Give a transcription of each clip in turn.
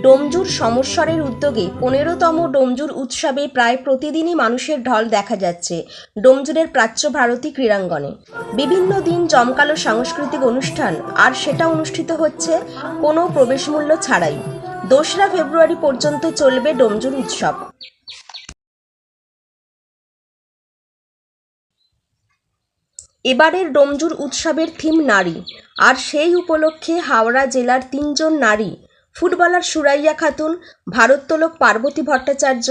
ডোমজুর সমস্বরের উদ্যোগে পনেরোতম ডোমজুর উৎসবে প্রায় প্রতিদিনই মানুষের ঢল দেখা যাচ্ছে ডোমজুরের প্রাচ্য ভারতী ক্রীড়াঙ্গনে। বিভিন্ন দিন জমকালো সাংস্কৃতিক অনুষ্ঠান, আর সেটা অনুষ্ঠিত হচ্ছে কোনো প্রবেশমূল্য ছাড়াই। দোসরা ফেব্রুয়ারি পর্যন্ত চলবে ডোমজুর উৎসব। এবারের ডোমজুর উৎসবের থিম নারী, আর সেই উপলক্ষে হাওড়া জেলার তিনজন নারী ফুটবলার সুরাইয়া খাতুন, ভারোত্তোলক পার্বতী ভট্টাচার্য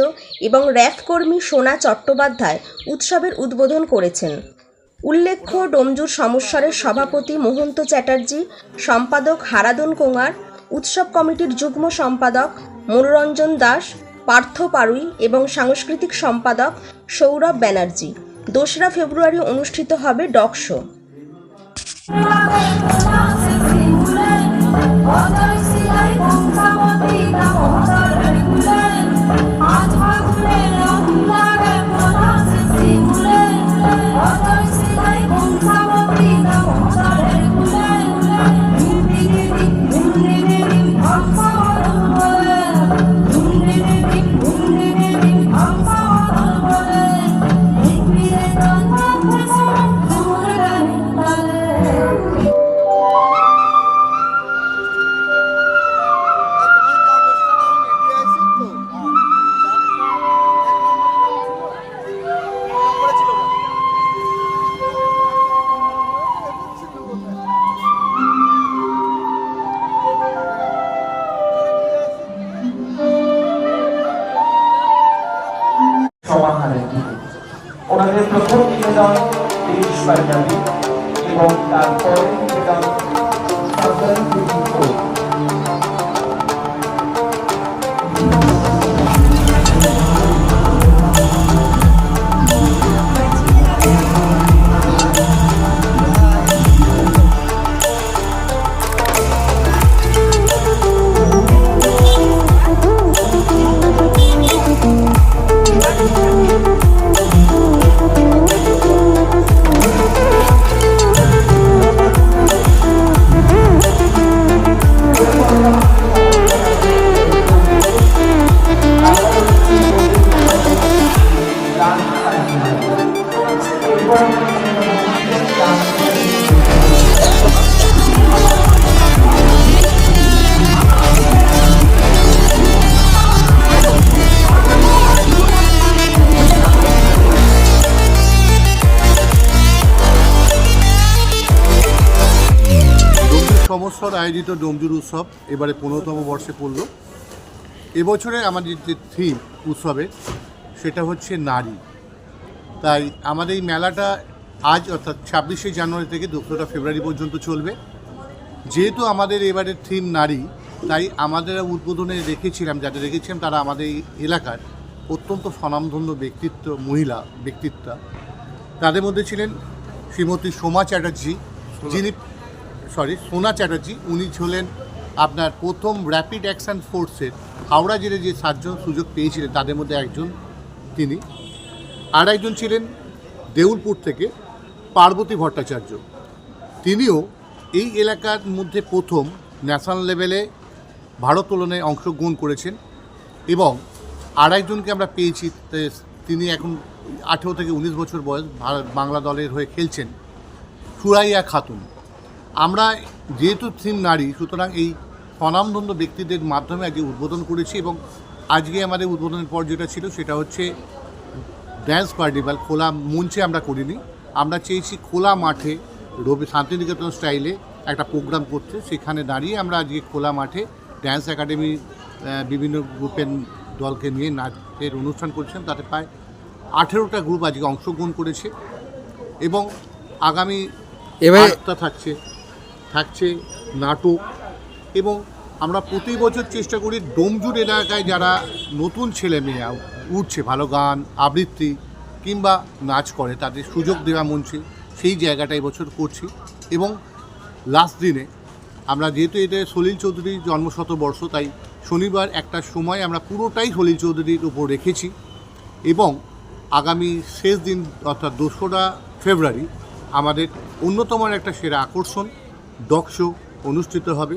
এবং র্যাফ কর্মী সোনা চট্টোপাধ্যায় উৎসবের উদ্বোধন করেছেন। উল্লেখ্য, ডোমজুর সমস্বরের সভাপতি মোহন্ত চ্যাটার্জি, সম্পাদক হারাদন কোঙার উৎসব কমিটির যুগ্ম সম্পাদক মনোরঞ্জন দাস, পার্থ পারুই এবং সাংস্কৃতিক সম্পাদক সৌরভ ব্যানার্জি। দোসরা ফেব্রুয়ারি অনুষ্ঠিত হবে ডগ শো। নিবেদন তিরিশ পাঞ্জাবি এবং তারপরে নিবেদন সাঁওতালি সমস্যার আয়োজিত ডোমজুর উৎসব এবারে পনেরোতম বর্ষে পড়ল। এবছরে আমাদের যে থিম উৎসবে সেটা হচ্ছে নারী। তাই আমাদের এই মেলাটা আজ অর্থাৎ ছাব্বিশে জানুয়ারি থেকে দোসরা ফেব্রুয়ারি পর্যন্ত চলবে। যেহেতু আমাদের এবারের থিম নারী, তাই আমাদের উদ্বোধনে রেখেছিলাম, যাতে রেখেছিলাম তারা আমাদের এই এলাকার অত্যন্ত স্বনামধন্য ব্যক্তিত্ব, মহিলা ব্যক্তিত্ব। তাদের মধ্যে ছিলেন শ্রীমতী সোমা চ্যাটার্জি, যিনি সরি, সোনা চ্যাটার্জি, উনি ছিলেন আপনার প্রথম র্যাপিড অ্যাকশন ফোর্সের হাওড়া জেলে যে সাতজন সুযোগ পেয়েছিলেন, তাদের মধ্যে একজন তিনি। আর একজন ছিলেন দেউলপুর থেকে পার্বতী ভট্টাচার্য। তিনিও এই এলাকার মধ্যে প্রথম ন্যাশনাল লেভেলে ভারোত্তোলনে অংশগ্রহণ করেছেন এবং আর একজনকে আমরা পেয়েছি তিনি এখন আঠেরো থেকে উনিশ বছর বয়স বাংলা দলের হয়ে খেলছেন, সুরাইয়া খাতুন। আমরা যেহেতু থিম নারী সুতরাং এই স্বনামধন্য ব্যক্তিদের মাধ্যমে আজকে উদ্বোধন করেছি এবং আজকে আমাদের উদ্বোধনের পর যেটা ছিল সেটা হচ্ছে ড্যান্স কার্নিভাল খোলা মঞ্চে আমরা করিনি। আমরা চেয়েছি খোলা মাঠে রবি শান্তিনিকেতন স্টাইলে একটা প্রোগ্রাম করতে। সেখানে দাঁড়িয়ে আমরা আজকে খোলা মাঠে ড্যান্স একাডেমি বিভিন্ন গ্রুপের দলকে নিয়ে নাচের অনুষ্ঠান করছেন তাতে প্রায় আঠেরোটা গ্রুপ আজকে অংশগ্রহণ করেছে এবং আগামী এবার থাকছে। থাকছে, নাটক, এবং আমরা প্রতি বছর চেষ্টা করি ডোমজুর এলাকায় যারা নতুন ছেলে মেয়ে উঠছে, ভালো গান, আবৃত্তি, কিংবা নাচ করে, তাদের সুযোগ দেওয়া মঞ্চে, সেই জায়গাটা এবছর করছি। এবং লাস্ট দিনে আমরা যেহেতু এটা সলিল চৌধুরীর জন্মশতবর্ষ, তাই শনিবার একটা সময় আমরা পুরোটাই সলিল চৌধুরীর উপর রেখেছি। এবং আগামী শেষ দিন, অর্থাৎ দোসরা ফেব্রুয়ারি, আমাদের অন্যতম একটা সেরা আকর্ষণ ডগ শো অনুষ্ঠিত হবে।